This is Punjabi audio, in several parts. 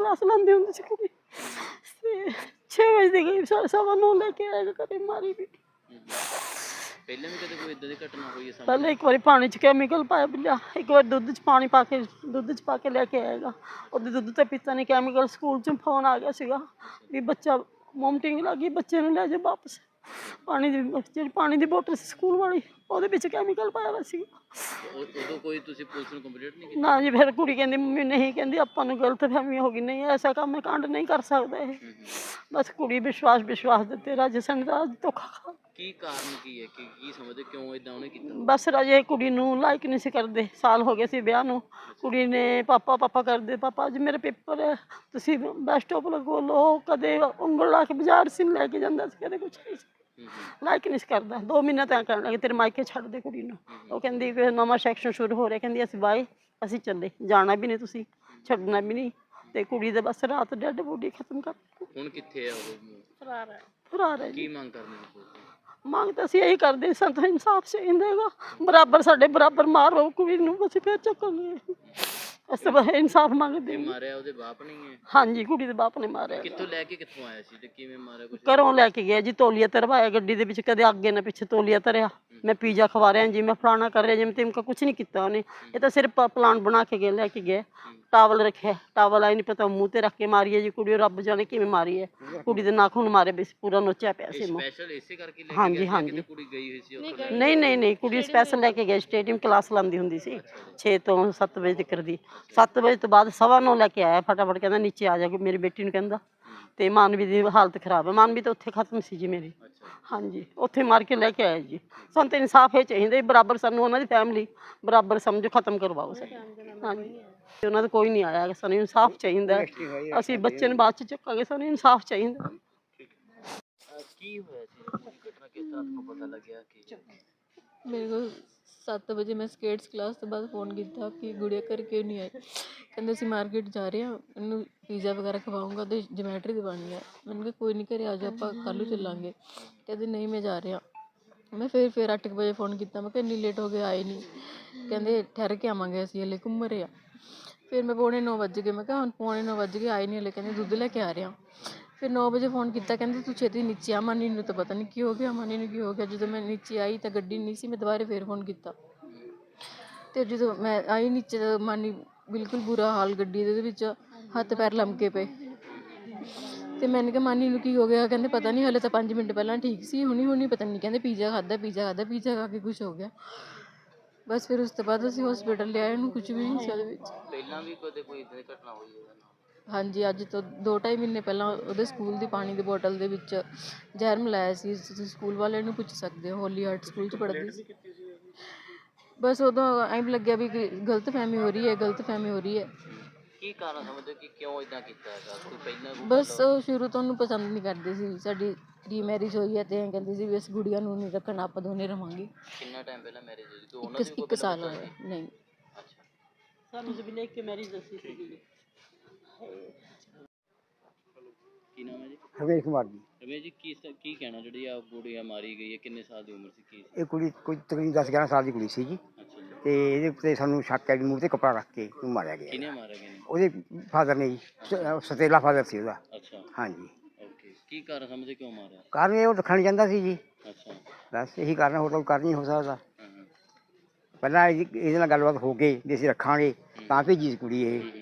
ਲਾਉਂਦੀ ਹੁੰਦੀ ਸੀ ਕੁੜੀ ਤੇ 6 ਵਜੇ ਦੀ ਗਈ ਸਵਾ ਨੌ ਲੈ ਕੇ ਆਏਗਾ ਕਦੇ ਮਾਰੀ ਵੀ। ਪਹਿਲਾਂ ਵੀ ਕਦੇ ਕੋਈ ਇਦਾਂ ਦੀ ਘਟਨਾ ਹੋਈ ਹੈ ਸਾਹਮਣੇ? ਪਹਿਲੇ ਇੱਕ ਵਾਰੀ ਪਾਣੀ 'ਚ ਕੈਮੀਕਲ ਪਾਇਆ ਬਿੱਲਾ ਇੱਕ ਵਾਰ ਦੁੱਧ 'ਚ ਪਾਣੀ ਪਾ ਕੇ ਦੁੱਧ 'ਚ ਪਾ ਕੇ ਲੈ ਕੇ ਆਏਗਾ ਉਹਦੇ ਦੁੱਧ ਤੇ ਪੀਤਾ ਨਹੀਂ ਕੈਮੀਕਲ ਸਕੂਲ 'ਚ ਫੋਨ ਆ ਗਿਆ ਸੀਗਾ ਵੀ ਬੱਚਾ ਮੋਮਟਿੰਗ ਲੱਗੀ ਬੱਚੇ ਨੂੰ ਲੈ ਜਾ ਵਾਪਸ। ਪਾਣੀ ਦੀ ਜਿਹੜੀ ਪਾਣੀ ਦੀ ਬੋਤਲ ਸੀ ਸਕੂਲ ਵਾਲੀ। ਉਹਦੇ ਵਿੱਚ ਕੈਮੀਕਲ ਪਾਇਆ ਹੋਇਆ ਉਹ- ਉਦੋਂ ਕੋਈ ਤੁਸੀਂ ਪੁਲਿਸ ਨੂੰ ਕੰਪਲੀਟ ਨਹੀਂ ਕੀਤੀ? ਨਾ ਜੀ ਫਿਰ ਕੁੜੀ ਕਹਿੰਦੀ ਮੰਮੀ ਨਹੀਂ ਕਹਿੰਦੀ ਆਪਾਂ ਨੂੰ ਗਲਤ ਫਹਿਮੀ ਹੋ ਗਈ। ਨਹੀਂ ਐਸਾ ਕੰਮ ਮੈਂ ਕਾਂਡ ਨਹੀਂ ਕਰ ਸਕਦਾ ਇਹ। ਬਸ ਕੁੜੀ ਵਿਸ਼ਵਾਸ ਵਿਸ਼ਵਾਸ ਦਿੱਤੇ ਰਾਜਸਥਾਨ ਦਾ ਅੱਜ ਧੋਖਾ ਖਾ ਕੀ ਕਾਰਨ ਕੀ ਹੈ? ਕਿ ਕੀ ਸਮਝਦੇ? ਕਿਉਂ ਇਦਾਂ ਉਹਨੇ ਕੀਤਾ? ਬਸ ਰਾਜੇ ਕੁੜੀ ਨੂੰ ਲਾਈਕ ਨਹੀਂ ਸੀ ਕਰਦੇ। ਸਾਲ ਹੋ ਗਏ ਸੀ ਵਿਆਹ ਨੂੰ। ਕੁੜੀ ਨੇ ਪਾਪਾ ਪਾਪਾ ਕਰਦੇ। ਪਾਪਾ ਅੱਜ ਮੇਰੇ ਪੇਪਰ ਹੈ। ਤੁਸੀਂ ਬੱਸ ਸਟਾਪ ਲਗੋ ਲੋ ਕਦੇ ਉਂਗਲ ਲਾ ਕੇ ਬਾਜ਼ਾਰ ਸੀ ਲੈ ਕੇ ਜਾਂਦਾ ਸੀ ਕਦੇ ਕੁਛ ਨਹੀਂ ਸੀ। ਲਾਈਕ ਨਹੀਂ ਕਰਦਾ। ਦੋ ਮਹੀਨੇ ਤਾਂ ਕਹਿਣ ਲੱਗੇ ਤੇਰੇ ਮਾਇਕੇ ਛੱਡ ਦੇ ਕੁੜੀ ਨੂੰ। ਉਹ ਕਹਿੰਦੀ ਕਿ ਨਵਾਂ ਸੈਕਸ਼ਨ ਸ਼ੁਰੂ ਹੋ ਰਿਹਾ। ਕਹਿੰਦੀ ਅਸੀਂ ਬਾਏ ਅਸੀਂ ਚੱਲੇ। ਜਾਣਾ ਵੀ ਨਹੀਂ ਤੁਸੀਂ ਛੱਡਣਾ ਵੀ ਨਹੀਂ। ਤੇ ਕੁੜੀ ਦੇ ਬਸ ਰਾਤ ਡੈਡ ਬੋਡੀ ਖਤਮ ਕਰ ਹੁਣ ਕਿੱਥੇ ਆ ਉਹ? ਫਰਾਰ ਹੈ। ਫਰਾਰ ਹੈ ਕੀ ਮੰਗ ਕਰਨੀ? ਮੰਗ ਤਾਂ ਅਸੀਂ ਇਹੀ ਕਰਦੇ ਸੰਤ ਇਨਸਾਫ ਚਾਹੀਦਾ ਹੈਗਾ। ਬਰਾਬਰ ਸਾਡੇ ਬਰਾਬਰ ਮਾਰੋ ਕੁੜੀ ਨੂੰ ਅਸੀਂ ਫਿਰ ਚੱਕਾਂਗੇ। ਅਸੀਂ ਤਾਂ ਇਨਸਾਫ ਮੰਗਦੇ ਹਾਂ। ਮਾਰਿਆ ਉਹਦੇ ਬਾਪ ਨਹੀਂ ਹੈ ਹਾਂਜੀ ਕੁੜੀ ਦੇ ਬਾਪ ਨੇ ਮਾਰਿਆ। ਕਿੱਥੋਂ ਲੈ ਕੇ ਕਿੱਥੋਂ ਆਇਆ ਸੀ ਤੇ ਕਿਵੇਂ ਮਾਰਿਆ ਕੁਝ ਘਰੋਂ ਲੈ ਕੇ ਗਿਆ ਜੀ ਤੋਲੀਆ ਤਰਵਾਇਆ ਗੱਡੀ ਦੇ ਵਿੱਚ ਕਦੇ ਅੱਗੇ ਨਾ ਪਿੱਛੇ ਤੋਲੀਆ ਤਰਿਆ। ਮੈਂ ਪੀਜ਼ਾ ਖਵਾ ਰਿਹਾ ਜੀ ਮੈਂ ਫਲਾਣਾ ਕਰ ਰਿਹਾ ਜਿਵੇਂ ਤਿਮਕਾ ਕੁਝ ਨਹੀਂ ਕੀਤਾ ਉਹਨੇ। ਇਹ ਤਾਂ ਸਿਰਫ ਪਲਾਨ ਬਣਾ ਕੇ ਗਿਆ ਲੈ ਕੇ ਗਿਆ। ਟਾਵਲ ਰੱਖਿਆ। ਟਾਵਲ ਆਈ ਨਹੀਂ ਪਤਾ ਮੂੰਹ ਤੇ ਰੱਖ ਕੇ ਮਾਰੀ ਹੈ ਜੀ। ਕੁੜੀ ਉਹ ਰੱਬ ਜਾਣੇ ਕਿਵੇਂ ਮਾਰੀ ਹੈ। ਕੁੜੀ ਦੇ ਨਾਖੂਨ ਮਾਰੇ ਵੀ ਸੀ, ਪੂਰਾ ਨੋਚਿਆ ਪਿਆ ਸੀ ਮੂੰਹ। ਸਪੈਸ਼ਲ ਇਸੇ ਕਰਕੇ ਲੈ ਕੇ ਹਾਂਜੀ, ਹਾਂਜੀ। ਕੁੜੀ ਗਈ ਹੋਈ ਸੀ ਨਹੀਂ ਨਹੀਂ ਨਹੀਂ ਕੁੜੀ ਸਪੈਸ਼ਲ ਲੈ ਕੇ ਗਏ ਸਟੇਡੀਅਮ ਕਲਾਸ ਲਾਉਂਦੀ ਹੁੰਦੀ ਸੀ। 6 ਤੋਂ 7 ਵਜੇ ਤੱਕ ਦੀ। 7 ਵਜੇ ਤੋਂ ਬਾਅਦ ਸਵਾ ਨੌ ਲੈ ਕੇ ਆਇਆ ਫਟਾਫਟ ਕਹਿੰਦਾ ਨੀਚੇ ਆ ਜਾ ਕੇ ਮੇਰੀ ਬੇਟੀ ਨੂੰ ਕਹਿੰਦਾ। ਤੇ ਮਾਨਵੀ ਦੀ ਹਾਲਤ ਖਰਾਬ ਹੈ। ਮਾਨਵੀ ਤਾਂ ਉੱਥੇ ਖਤਮ ਸੀ ਜੀ ਮੇਰੀ। ਹਾਂਜੀ ਉੱਥੇ ਮਾਰ ਕੇ ਲੈ ਕੇ ਆਇਆ ਜੀ। ਸਾਨੂੰ ਤਾਂ ਇਨਸਾਫ ਇਹ ਚਾਹੀਦਾ ਬਰਾਬਰ ਸਾਨੂੰ ਉਹਨਾਂ ਦੀ ਫੈਮਿਲੀ ਬਰਾਬਰ ਸਮਝੋ ਖਤਮ ਕਰਵਾਓ ਸਰ ਹਾਂਜੀ। ਤੇ ਉਹਨਾਂ ਦਾ ਕੋਈ ਨਹੀਂ ਆਇਆ ਸਾਨੂੰ ਇਨਸਾਫ ਚਾਹੀਦਾ। ਹੈ। ਅਸੀਂ ਬੱਚੇ ਨੂੰ ਬਾਅਦ ਚ ਚੱਕਾਂਗੇ ਸਾਨੂੰ ਇਨਸਾਫ ਚਾਹੀਦਾ। ਕੀ ਹੋਇਆ ਸੀ ਘਟਨਾ ਕਿਸ ਤਰ੍ਹਾਂ ਤੁਹਾਨੂੰ ਪਤਾ ਲੱਗਿਆ ਕਿ ਮੇਰੇ ਕੋਲ 7 ਵਜੇ ਮੈਂ ਸਕੇਟਸ ਕਲਾਸ ਤੋਂ ਬਾਅਦ ਫੋਨ ਕੀਤਾ ਕਿ ਗੁੜੀਆ ਘਰ ਕਿਉਂ ਨਹੀਂ ਆਈ? ਕਹਿੰਦੇ ਅਸੀਂ ਮਾਰਕੀਟ ਜਾ ਰਹੇ ਹਾਂ ਇਹਨੂੰ ਪੀਜ਼ਾ ਵਗੈਰਾ ਖਵਾਉਂਗਾ ਤੇ ਜਮੈਟਰੀ ਦਿਵਾਉਣੀ ਹੈ ਮੈਨੂੰ ਕਿਹਾ ਕੋਈ ਨਹੀਂ ਘਰੇ ਆ ਜਾ ਆਪਾਂ ਕੱਲ੍ਹ ਨੂੰ ਚੱਲਾਂਗੇ। ਕਹਿੰਦੇ ਨਹੀਂ ਮੈਂ ਜਾ ਰਿਹਾ। ਮੈਂ ਫਿਰ ਫਿਰ 8 ਵਜੇ ਫੋਨ ਕੀਤਾ ਮੈਂ ਕਿਹਾ ਇੰਨੀ ਲੇਟ ਹੋ ਗਏ ਆਏ ਨਹੀਂ। ਕਹਿੰਦੇ ਠਹਿਰ ਕੇ ਆਵਾਂਗੇ ਅਸੀਂ ਹਲੇ ਘੁੰਮ ਰਹੇ ਆ ਫਿਰ ਮੈਂ ਪੌਣੇ 9 ਵੱਜ ਗਏ। ਮੈਂ ਕਿਹਾ ਹੁਣ ਪੌਣੇ 9 ਵੱਜ ਗਏ, ਆਏ ਨਹੀਂ ਹਲੇ। ਕਹਿੰਦੇ, ਦੁੱਧ ਲੈ ਕੇ ਆ ਰਹੇ ਹਾਂ। ਫਿਰ 9 ਵਜੇ ਫੋਨ ਕੀਤਾ, ਕਹਿੰਦੇ, ਤੂੰ ਛੇਤੀ ਨੀਚੇ ਆ, ਮਾਨੀ ਨੂੰ ਤਾਂ ਪਤਾ ਨਹੀਂ ਕੀ ਹੋ ਗਿਆ, ਮਾਨੀ ਨੂੰ ਕੀ ਹੋ ਗਿਆ। ਜਦੋਂ ਮੈਂ ਨੀਚੇ ਆਈ ਤਾਂ ਗੱਡੀ ਨਹੀਂ ਸੀ, ਮੈਂ ਦੁਬਾਰੇ ਫਿਰ ਫੋਨ ਕੀਤਾ। ਤੇ ਜਦੋਂ ਮੈਂ ਆਈ ਨੀਚੇ ਤਾਂ ਮਾਨੀ ਬਿਲਕੁਲ ਬੁਰਾ ਹਾਲ, ਗੱਡੀ ਦੇ ਵਿੱਚ ਹੱਥ ਪੈਰ ਲਮਕੇ ਪਏ। ਤੇ ਮੈਨੂੰ ਕਿਹਾ, ਮਾਨੀ ਨੂੰ ਕੀ ਹੋ ਗਿਆ? ਕਹਿੰਦੇ, ਪਤਾ ਨਹੀਂ ਹਲੇ ਤਾਂ 5 ਮਿੰਟ ਪਹਿਲਾਂ ਠੀਕ ਸੀ ਹੁਣੀ ਹੁਣੀ ਪਤਾ ਨਹੀਂ ਕਹਿੰਦੇ, ਪੀਜ਼ਾ ਖਾਦਾ ਪੀਜ਼ਾ ਖਾਦਾ ਪੀਜ਼ਾ ਖਾ ਕੇ ਕੁਝ ਹੋ ਗਿਆ। ਬਸ ਫਿਰ ਉਸ ਤੋਂ ਬਾਅਦ ਅਸੀਂ ਹਸਪੀਟਲ ਲਿਆਏ ਉਹਨੂੰ ਕੁਝ ਵੀ ਨਹੀਂ ਸੀ ਉਹਦੇ ਵਿੱਚ। ਪਹਿਲਾਂ ਵੀ ਕਦੇ ਕੋਈ ਇਦਾਂ ਦੀ ਘਟਨਾ ਹੋਈ ਹੈ ਹਾਂਜੀ ਅੱਜ ਤੋਂ 2.5 ਮਹੀਨੇ ਪਹਿਲਾਂ ਉਹਦੇ ਸਕੂਲ ਦੀ ਪਾਣੀ ਦੀ ਬੋਤਲ ਦੇ ਵਿੱਚ ਜ਼ਹਿਰ ਮਿਲਾਇਆ ਸੀ। ਤੁਸੀਂ ਸਕੂਲ ਵਾਲਿਆਂ ਨੂੰ ਪੁੱਛ ਸਕਦੇ ਹੋ ਹੋਲੀ ਹਾਰਟ ਸਕੂਲ 'ਚ ਪੜ੍ਹਦੀ ਸੀ। ਬਸ ਉਦੋਂ ਐਂ ਲੱਗਿਆ ਵੀ ਗਲਤ ਫਹਿਮੀ ਹੋ ਰਹੀ ਹੈ ਗਲਤ ਫਹਿਮੀ ਹੋ ਰਹੀ ਹੈ। ਕੀ ਕਾਰਨ ਸਮਝਦੇ ਹੋ ਕਿ ਕਿਉਂ ਇਦਾਂ ਕੀਤਾ ਹੈਗਾ? ਕੋਈ ਪਹਿਲਾਂ ਕੋਈ ਬਸ ਉਹ ਸ਼ੁਰੂ ਤੋਂ ਉਹਨੂੰ ਪਸੰਦ ਨਹੀਂ ਕਰਦੇ ਸੀ। ਸਾਡੀ ਰੀ ਮੈਰਿਜ ਹੋਈ ਹੈ ਤੇ ਐਂ ਕਹਿੰਦੀ ਸੀ ਵੀ ਇਸ ਗੁੜੀਆ ਨੂੰ ਨਹੀਂ ਰੱਖਣਾ ਆਪਾਂ ਦੋਨੇ ਰਵਾਂਗੇ। ਕਿੰਨਾ ਟਾਈਮ ਪਹਿਲਾਂ ਮੈਰਿਜ ਹੋਈ? ਤੇ ਉਹਨਾਂ ਇੱਕ ਇੱਕ ਸਾਲ ਹੋਇਆ। ਨਹੀਂ। ਅੱਛਾ। ਸਾਨੂੰ ਜਬ ਲੈ ਕੇ ਮੈਰਿਜ ਦੱਸੀ ਸੀ ਕੀ ਨਾਮ ਹੈ ਜੀ? ਰਮੇਸ਼ ਕੁਮਾਰ ਜੀ। ਰਮੇਸ਼ ਜੀ ਕੀ ਸ- ਕੀ ਕਹਿਣਾ ਜਿਹੜੀ ਆ ਗੁੜੀਆ ਮਾਰੀ ਗਈ ਹੈ? ਕਿੰਨੇ ਸਾਲ ਦੀ ਉਮਰ ਸੀ? ਕੀ ਇਹ ਕੁੜੀ ਕੋਈ ਤਕਰੀਬਨ 10 11 ਸਾਲ ਦੀ ਕੁੜੀ ਸੀ ਜੀ। ਅੱਛਾ ਜੀ। ਤੇ ਇਹਦੇ ਉੱਤੇ ਸਾਨੂੰ ਸ਼ੱਕ ਹੈ ਵੀ ਮੂੰਹ ਤੇ ਕੱਪੜਾ ਰੱਖ ਕੇ ਉਹਨੂੰ ਮਾਰਿਆ ਗਿਆ। ਕਿਹਨੇ ਮਾਰਿਆ ਗਿਆ ਨੇ ਉਹਦੇ ਫਾਦਰ ਨੇ ਜੀ ਸ- ਸਤੇਲਾ ਫਾਦਰ ਸੀ ਉਹਦਾ। ਅੱਛਾ। ਹਾਂਜੀ। ਓਕੇ। ਕੀ ਕਾਰਨ ਸਮਝਦੇ ਕਿਉਂ ਮਾਰਿਆ? ਕਾਰਨ ਇਹ ਉਹ ਰੱਖਣਾ ਚਾਹੁੰਦਾ ਸੀ ਜੀ। ਅੱਛਾ। ਬਸ ਇਹੀ ਕਾਰਨ ਹੋਰ ਤਾਂ ਕੋਈ ਕਾਰਨ ਨਹੀਂ ਹੋ ਸਕਦਾ। ਹਾਂ ਹਾਂ। ਪਹਿਲਾਂ ਇਹਦੀ- ਇਹਦੇ ਨਾਲ ਗੱਲਬਾਤ ਹੋ ਗਈ ਵੀ ਅਸੀਂ ਰੱਖਾਂਗੇ ਤਾਂ ਭੇਜੀ ਸੀ ਕੁੜੀ ਇਹ।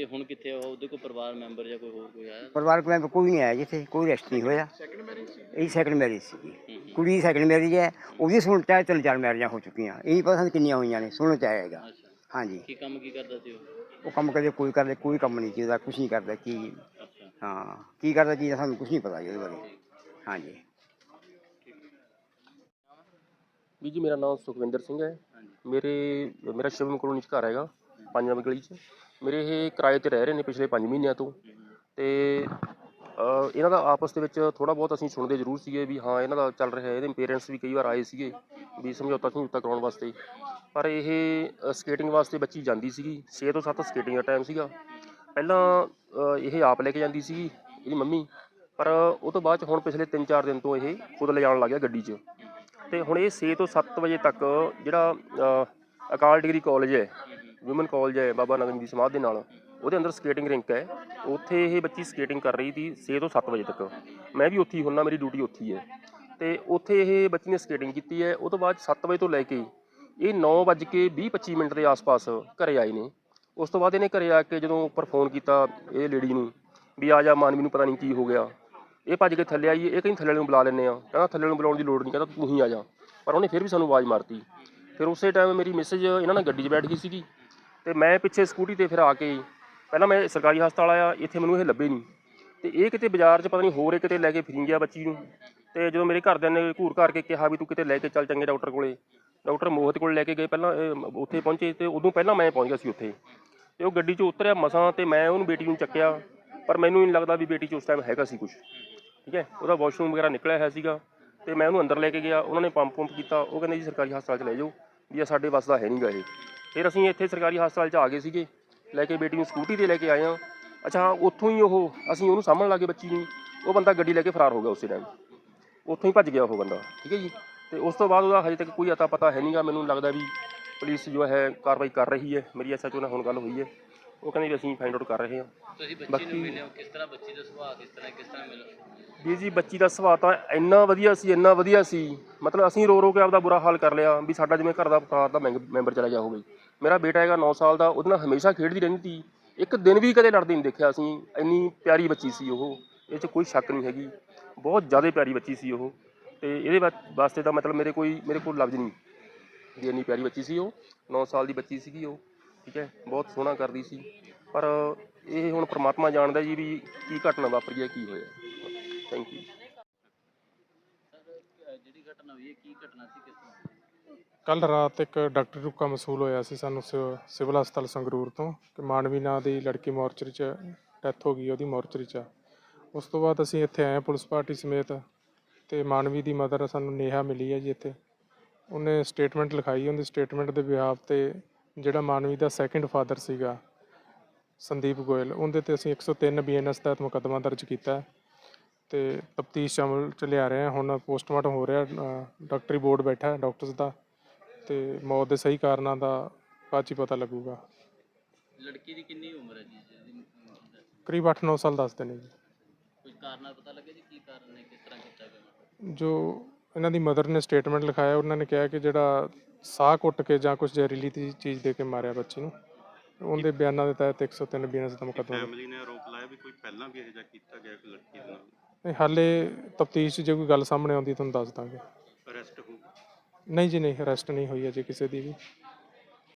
ਤੇ ਹੁਣ ਕਿੱਥੇ ਆ? ਉਹ ਉਹਦੇ ਕੋਈ ਪਰਿਵਾਰ ਮੈਂਬਰ ਜਾਂ ਕੋਈ ਹੋਰ ਕੋਈ ਆਇਆ? ਪਰਿਵਾਰਕ ਮੈਂਬਰ ਕੋਈ ਨਹੀਂ ਆਇਆ ਜਿੱਥੇ ਕੋਈ ਰੈਸਟ ਨਹੀਂ ਹੋਇਆ। ਇਹ ਸੈਕੰਡ ਮੈਰਿਜ ਸੀ। ਕੁੜੀ ਦੀ ਸੈਕੰਡ ਮੈਰਿਜ ਹੈ ਉਹਦੀ ਸੁਣ ਚਾਹੇ ਤਿੰਨ ਚਾਰ ਮੈਰਿਜਾਂ ਹੋ ਚੁੱਕੀਆਂ। ਇਹ ਨਹੀਂ ਪਤਾ ਕਿੰਨੀਆਂ ਹੋਈਆਂ ਨੇ ਸੁਣਨ ਚ ਆਏਗਾ। ਅੱਛਾ। ਹਾਂਜੀ। ਕੀ ਕੰਮ ਕੀ ਕਰਦਾ ਸੀ ਉਹ? ਉਹ ਕੰਮ ਕਦੇ ਕੋਈ ਕਰਦੇ ਕੋਈ ਕੰਮ ਨਹੀਂ ਜਿਹਦਾ ਕੁਝ ਨਹੀਂ ਕਰਦਾ ਕੀ ਅੱਛਾ। ਹਾਂ ਕੀ ਕਰਦਾ ਕੀ ਸਾਨੂੰ ਕੁਝ ਨਹੀਂ ਪਤਾ ਜੀ ਉਹਦੇ ਬਾਰੇ। ਹਾਂਜੀ। ਵੀ ਜੀ ਮੇਰਾ ਨਾਮ ਸੁਖਵਿੰਦਰ ਸਿੰਘ ਹੈ। ਮੇਰੇ ਮੇਰਾ ਸ਼ਿਵਮ ਕਲੋਨੀ 'ਚ ਘਰ ਹੈਗਾ। ਪੰਜ ਨੰਬਰ ਗਲੀ 'ਚ। ਮੇਰੇ ਇਹ ਕਿਰਾਏ ਤੇ ਰਹਿ ਰਹੇ ਨੇ ਪਿਛਲੇ 5 ਮਹੀਨਿਆਂ ਤੋਂ। ਤੇ ਅ, ਇਹਨਾਂ ਦਾ ਆਪਸ ਦੇ ਵਿੱਚ ਥੋੜਾ ਬਹੁਤ ਅਸੀਂ ਸੁਣਦੇ ਜ਼ਰੂਰ ਸੀਗੇ ਵੀ ਹਾਂ ਇਹਨਾਂ ਦਾ ਚੱਲ ਰਿਹਾ ਇਹਦੇ ਪੇਰੈਂਟਸ ਵੀ ਕਈ ਵਾਰ ਆਏ ਸੀਗੇ ਵੀ ਸਮਝੌਤਾ ਸਮਝੌਤਾ ਕਰਾਉਣ ਵਾਸਤੇ। ਪਰ ਇਹ ਸਕੇਟਿੰਗ ਵਾਸਤੇ ਬੱਚੀ ਜਾਂਦੀ ਸੀਗੀ। 6 ਤੋਂ 7 ਸਕੇਟਿੰਗ ਦਾ ਟਾਈਮ ਸੀਗਾ। ਪਹਿਲਾਂ ਅ, ਇਹ ਆਪ ਲੈ ਕੇ ਜਾਂਦੀ ਸੀਗੀ ਇਹਦੀ ਮੰਮੀ। ਪਰ ਉਹ ਤੋਂ ਬਾਅਦ ਚ ਹੁਣ ਪਿਛਲੇ 3-4 ਦਿਨ ਤੋਂ ਇਹ ਖੁਦ ਲਿਜਾਣ ਲੱਗ ਗਿਆ ਗੱਡੀ 'ਚ। ਤੇ ਹੁਣ ਇਹ 6 ਤੋਂ 7 ਵਜੇ ਤੱਕ ਜਿਹੜਾ ਅ, ਅਕਾਲ ਡਿਗਰੀ ਕਾਲਜ ਹੈ ਔਮਨ ਕਾਲਜ ਹੈ ਬਾਬਾ ਨਗਨ ਦੀ ਸਮਾਧ ਦੇ ਨਾਲ। ਉਹਦੇ ਅੰਦਰ ਸਕੇਟਿੰਗ ਰਿੰਕ ਹੈ। ਉੱਥੇ ਇਹ ਬੱਚੀ ਸਕੇਟਿੰਗ ਕਰ ਰਹੀ ਸੀ 6 ਤੋਂ 7 ਵਜੇ ਤੱਕ। ਮੈਂ ਵੀ ਉੱਥੇ ਹੀ ਹੁੰਨਾ, ਮੇਰੀ ਡਿਊਟੀ ਉੱਥੇ ਹੀ ਹੈ। ਤੇ ਉੱਥੇ ਇਹ ਬੱਚੀ ਨੇ ਸਕੇਟਿੰਗ ਕੀਤੀ ਹੈ। ਉਹ ਤੋਂ ਬਾਅਦ 7 ਵਜੇ ਤੋਂ ਲੈ ਕੇ ਇਹ 9 ਵੱਜ ਕੇ 20-25 ਮਿੰਟ ਦੇ ਆਸ-ਪਾਸ ਘਰੇ ਆਏ ਨੇ। ਉਸ ਤੋਂ ਬਾਅਦ ਇਹਨੇ ਘਰੇ ਆ ਕੇ ਜਦੋਂ ਉੱਪਰ ਫੋਨ ਕੀਤਾ ਇਹ ਲੇਡੀ ਨੂੰ ਵੀ ਆ ਜਾ ਮਾਨਵੀ ਨੂੰ ਪਤਾ ਨਹੀਂ ਕੀ ਹੋ ਗਿਆ। ਇਹ ਭੱਜ ਕੇ ਥੱਲੇ ਆਈ, ਇਹ ਕਹਿੰਦੀ ਥੱਲੇ ਨੂੰ ਬੁਲਾ ਲੈਂਦੇ ਆ ਕਹਿੰਦਾ ਥੱਲੇ ਨੂੰ ਬੁਲਾਉਣ ਦੀ ਲੋੜ ਨਹੀਂ, ਕਹਿੰਦਾ ਤੂੰ ਹੀ ਆ ਜਾ। ਪਰ ਉਹਨੇ ਫਿਰ ਵੀ ਸਾਨੂੰ ਆਵਾਜ਼ ਮਾਰਤੀ। ਫਿਰ ਉਸੇ ਟਾਈਮ ਮੇਰੀ ਮੈਸੇਜ ਇਹਨਾਂ ਨਾਲ ਗੱਡੀ 'ਚ ਬੈਠ ਗਈ ਸੀਗੀ। ਤੇ ਮੈਂ ਪਿੱਛੇ ਸਕੂਟੀ ਤੇ ਫਿਰ ਆ ਕੇ ਪਹਿਲਾਂ ਮੈਂ ਸਰਕਾਰੀ ਹਸਪਤਾਲ ਆਇਆ, ਇੱਥੇ ਮੈਨੂੰ ਇਹ ਲੱਭੇ ਨਹੀਂ। ਤੇ ਇਹ ਕਿਤੇ ਬਾਜ਼ਾਰ 'ਚ ਪਤਾ ਨਹੀਂ ਹੋਰ ਇਹ ਕਿਤੇ ਲੈ ਕੇ ਫਿਰੀ ਗਿਆ ਬੱਚੀ ਨੂੰ। ਤੇ ਜਦੋਂ ਮੇਰੇ ਘਰਦਿਆਂ ਨੇ ਘੂਰ ਘਾਰ ਕੇ ਕਿਹਾ ਵੀ ਤੂੰ ਕਿਤੇ ਲੈ ਕੇ ਚੱਲ ਚੰਗੇ ਡਾਕਟਰ ਕੋਲੇ, ਡਾਕਟਰ ਮੋਹਿਤ ਕੋਲ ਲੈ ਕੇ ਗਏ ਪਹਿਲਾਂ, ਇਹ ਉੱਥੇ ਪਹੁੰਚੇ ਤੇ ਉਦੋਂ ਪਹਿਲਾਂ ਮੈਂ ਪਹੁੰਚ ਗਿਆ ਸੀ ਉੱਥੇ। ਤੇ ਉਹ ਗੱਡੀ 'ਚੋਂ ਉਤਰਿਆ ਮਸਾਂ ਤੇ ਮੈਂ ਉਹਨੂੰ ਬੇਟੀ ਨੂੰ ਚੱਕਿਆ, ਪਰ ਮੈਨੂੰ ਨਹੀਂ ਲੱਗਦਾ ਵੀ ਬੇਟੀ 'ਚ ਉਸ ਟਾਈਮ ਹੈਗਾ ਸੀ ਕੁਝ ਠੀਕ ਹੈ? ਉਹਦਾ ਵਾਸ਼ਰੂਮ ਵਗੈਰਾ ਨਿਕਲਿਆ ਹੋਇਆ ਸੀਗਾ ਤੇ ਮੈਂ ਉਹਨੂੰ ਅੰਦਰ ਲੈ ਕੇ ਗਿਆ, ਉਹਨਾਂ ਨੇ ਪੰਪ ਪੰਪ ਕੀਤਾ, ਉਹ ਕਹਿੰਦੇ ਜੀ ਸਰਕਾਰੀ ਹਸਪਤਾਲ 'ਚ ਲੈ ਜਾਓ, ਵੀ ਇਹ ਸਾਡੇ ਵੱਸ ਦਾ ਹੈ ਨਹੀਂਗਾ ਇਹ। ਫਿਰ ਅਸੀਂ ਇੱਥੇ ਸਰਕਾਰੀ ਹਸਪਤਾਲ 'ਚ ਆ ਗਏ ਸੀਗੇ। ਲੈ ਕੇ ਬੇਟੀ ਨੂੰ ਸਕੂਟੀ ਤੇ ਲੈ ਕੇ ਆਏ ਹਾਂ। ਅੱਛਾ ਹਾਂ, ਉੱਥੋਂ ਹੀ ਉਹ ਅਸੀਂ ਉਹਨੂੰ ਸਾਹਮਣ ਲਾ ਕੇ ਬੱਚੀ ਨੂੰ। ਉਹ ਬੰਦਾ ਗੱਡੀ ਲੈ ਕੇ ਫਰਾਰ ਹੋ ਗਿਆ ਉਸੇ ਟਾਈਮ ਉੱਥੋਂ ਹੀ ਭੱਜ ਗਿਆ ਉਹ ਬੰਦਾ ਠੀਕ ਹੈ ਜੀ? ਤੇ ਉਸ ਤੋਂ ਬਾਅਦ ਉਹਦਾ ਹਜੇ ਤੱਕ ਕੋਈ ਅਤਾ ਪਤਾ ਹੈ ਨਹੀਂਗਾ। ਮੈਨੂੰ ਲੱਗਦਾ ਵੀ ਪੁਲਿਸ ਜੋ ਹੈ ਕਾਰਵਾਈ ਕਰ ਰਹੀ ਹੈ। ਮੇਰੀ ਐਸਐਚਓ ਨਾਲ ਹੁਣ ਗੱਲ ਹੋਈ ਹੈ। ਉਹ ਕਹਿੰਦੇ ਵੀ ਅਸੀਂ ਫਾਈਂਡ ਆਊਟ ਕਰ ਰਹੇ ਹਾਂ। ਤੁਸੀਂ ਬੱਚੀ ਬਾਕੀ- ਨੂੰ ਮਿਲੇ ਹੋ ਕਿਸ ਤਰ੍ਹਾਂ ਬੱਚੀ ਦਾ ਸੁਭਾਅ ਕਿਸ ਤਰ੍ਹਾਂ ਕਿਸ ਤਰ੍ਹਾਂ ਮਿਲੇ ਵੀਰ ਜੀ ਬੱਚੀ ਦਾ ਸੁਭਾਅ ਤਾਂ ਇੰਨਾ ਵਧੀਆ ਸੀ ਇੰਨਾ ਵਧੀਆ ਸੀ। ਮਤਲਬ ਅਸੀਂ ਰੋ ਰੋ ਕੇ ਆਪਦਾ ਬੁਰਾ ਹਾਲ ਕਰ ਲਿਆ ਵੀ ਸਾਡਾ ਜਿਵੇਂ ਘਰ ਦਾ ਪਰਿਵਾਰ ਦਾ ਮੈਂਬ- ਮੈਂਬਰ ਚਲਾ ਗਿਆ ਹੋਵੇ। ਮੇਰਾ ਬੇਟਾ ਹੈਗਾ 9 ਸਾਲ ਦਾ, ਉਹਦੇ ਨਾਲ ਹਮੇਸ਼ਾ ਖੇਡਦੀ ਰਹਿੰਦੀ ਸੀ। ਇੱਕ ਦਿਨ ਵੀ ਕਦੇ ਲੜਦੀ ਨਹੀਂ ਦੇਖਿਆ ਅਸੀਂ, ਇੰਨੀ ਪਿਆਰੀ ਬੱਚੀ ਸੀ ਉਹ। ਇਹ 'ਚ ਕੋਈ ਸ਼ੱਕ ਨਹੀਂ ਹੈਗੀ। ਬਹੁਤ ਜ਼ਿਆਦਾ ਪਿਆਰੀ ਬੱਚੀ ਸੀ ਉਹ। ਤੇ ਇਹਦੇ ਵਾ- ਵਾਸਤੇ ਤਾਂ ਮਤਲਬ ਮੇਰੇ ਕੋਈ, ਮੇਰੇ ਕੋਲ ਲਫ਼ਜ਼ ਨਹੀਂ। ਵੀ ਇੰਨੀ ਪਿਆਰੀ ਬੱਚੀ ਸੀ ਉਹ 9 ਸਾਲ ਦੀ ਬੱਚੀ ਸੀਗੀ ਉਹ। ਠੀਕ ਹੈ, ਬਹੁਤ ਸੋਹਣਾ ਕਰਦੀ ਸੀ। ਪਰ ਇਹ ਹੁਣ ਪ੍ਰਮਾਤਮਾ ਜਾਣਦਾ ਜੀ ਵੀ ਕੀ ਘਟਨਾ ਵਾਪਰੀ ਹੈ, ਕੀ ਹੋਇਆ। ਥੈਂਕ ਯੂ ਜਿਹੜੀ ਘਟਨਾ ਹੋਈ ਹੈ, ਕੀ ਘਟਨਾ ਸੀ, ਕਿਸ ਤਰ੍ਹਾਂ? ਕੱਲ ਰਾਤ ਇੱਕ ਡਾਕਟਰੀ ਰੁਕਾ ਮਸੂਲ ਹੋਇਆ ਸੀ ਸਾਨੂੰ ਸਿਵ- ਸਿਵਲ ਹਸਪਤਾਲ ਸੰਗਰੂਰ ਤੋਂ ਕਿ ਮਾਨਵੀ ਨਾਂ ਦੀ ਲੜਕੀ ਮੋਰਚਰੀ 'ਚ ਡੈਥ ਹੋ ਗਈ ਉਹਦੀ ਮੋਰਚਰੀ 'ਚ ਉਸ ਤੋਂ ਬਾਅਦ ਅਸੀਂ ਇੱਥੇ ਆਏ ਹਾਂ ਪੁਲਿਸ ਪਾਰਟੀ ਸਮੇਤ ਤੇ ਮਾਨਵੀ ਦੀ ਮਦਰ ਸਾਨੂੰ ਨੇਹਾ ਮਿਲੀ ਹੈ ਜੀ ਇੱਥੇ। ਉਹਨੇ ਸਟੇਟਮੈਂਟ ਲਿਖਾਈ ਉਹਦੀ ਸਟੇਟਮੈਂਟ ਦੇ ਬਿਹਾਫ ਤੇ ਜਿਹੜਾ ਮਾਨਵੀ ਦਾ ਸੈਕੰਡ ਫਾਦਰ ਸੀਗਾ ਸੰਦੀਪ ਗੋਇਲ ਉਹਦੇ ਤੇ ਅਸੀਂ 103 ਬੀਐਨਐਸ ਤਹਿਤ ਮੁਕੱਦਮਾ ਦਰਜ ਕੀਤਾ ਹੈ ਤੇ ਤਫਤੀਸ਼ ਅਮਲ ਚ ਲਿਆ ਰਹੇ ਹਾਂ। ਹੁਣ ਪੋਸਟਮਾਰਟਮ ਹੋ ਰਿਹਾ ਅ, ਡਾਕਟਰੀ ਬੋਰਡ ਬੈਠਾ ਹੈ ਡਾਕਟਰਸ ਦਾ। ਤੇ ਮੌਤ ਦੇ ਸਹੀ ਕਾਰਨਾਂ ਦਾ ਬਾਅਦ 'ਚ ਹੀ ਪਤਾ ਲੱਗੂਗਾ। ਲੜਕੀ ਦੀ ਕਿੰਨੀ ਉਮਰ ਹੈ ਜੀ? ਜਿਹਦੀ? ਕਰੀਬ 8-9 ਸਾਲ ਦੱਸਦੇ ਨੇ ਜੀ। ਕੋਈ ਕਾਰਨ ਪਤਾ ਲੱਗਿਆ ਜੀ? ਕੀ ਕਾਰਨ ਹੈ? ਕਿਸ ਤਰ੍ਹਾਂ ਕੀਤਾ ਗਿਆ? ਜੋ ਇਹਨਾਂ ਦੀ ਮਦਰ ਨੇ ਸਟੇਟਮੈਂਟ ਲਿਖਾਇਆ ਉਹਨਾਂ ਨੇ ਕਿਹਾ ਕਿ ਜਿਹੜਾ ਸਾਹ ਘੁੱਟ ਕੇ ਜਾਂ ਕੁਝ ਜ਼ਹਿਰੀਲੀ ਤੀ- ਚੀਜ਼ ਦੇ ਕੇ ਮਾਰਿਆ ਬੱਚੀ ਨੂੰ ਉਹਦੇ ਬਿਆਨਾਂ ਦੇ ਤਹਿਤ 103 ਬੀਐਨਐਸ ਦਾ ਮੁਕੱਦਮਾ ਫੈਮਿਲੀ ਨੇ ਆਰੋਪ ਲਾਇਆ ਵੀ ਕੋਈ ਪਹਿਲਾਂ ਵੀ ਇਹੋ ਜਿਹਾ ਕੀਤਾ ਗਿਆ ਕੋਈ ਲੜਕੀ ਦੇ ਨਾਲ। ਨਹੀਂ ਹਾਲੇ ਤਫਤੀਸ਼ 'ਚ ਜੇ ਕੋਈ ਗੱਲ ਸਾਹਮਣੇ ਆਉਂਦੀ ਤੁਹਾਨੂੰ ਦੱਸ ਦਾਂਗੇ। ਅਰੈਸਟ ਹੋ ਨਹੀਂ ਜੀ ਨਹੀਂ ਅਰੈਸਟ ਨਹੀਂ ਹੋਈ ਅਜੇ ਕਿਸੇ ਦੀ ਵੀ।